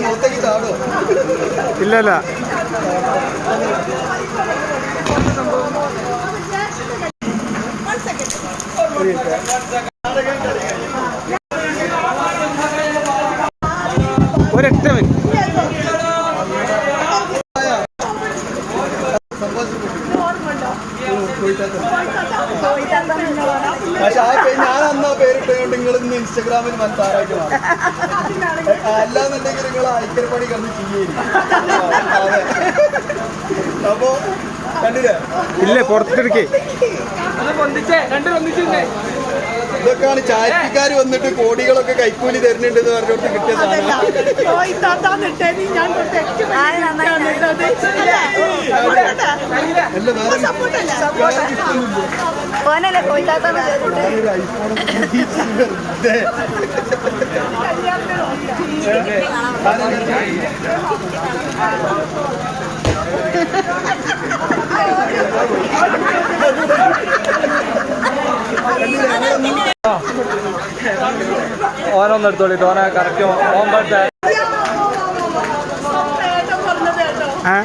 മുഖത്തേക്ക് ചാടോ ഇല്ല ഇല്ല ഒരൊറ്റ മിനിറ്റ്. പക്ഷെ ആ പേര് ഞാൻ അന്ന് ആ പേരിട്ടുകൊണ്ട് നിങ്ങൾ ഇന്ന് ഇൻസ്റ്റഗ്രാമിൽ മനസ്സാരായിട്ട് മാറി. അല്ലാന്നുണ്ടെങ്കിൽ നിങ്ങൾ ഐക്യപ്പണി കണ്ട് ചെയ്യേരി അതെ. അപ്പോ കണ്ടില്ലേ? ഇല്ല പുറത്തെടുക്കേ ഇതൊക്കെയാണ് ചാരിക്കാർ വന്നിട്ട് കോടികളൊക്കെ കൈക്കൂലി തരുന്നുണ്ട് എന്ന് പറഞ്ഞോട്ട് കിട്ടിയ സാധനം ഓനല്ലേ കോയിത്താത്താന്ന് ചെയ്തിട്ട് ഞാനൊരു ഐഫോൺ വെറുതെ. ഓനൊന്നും എടുത്തോളിട്ട് ഓനെ കറക്റ്റ് ഓൻ പഠിച്ച হ্যাঁ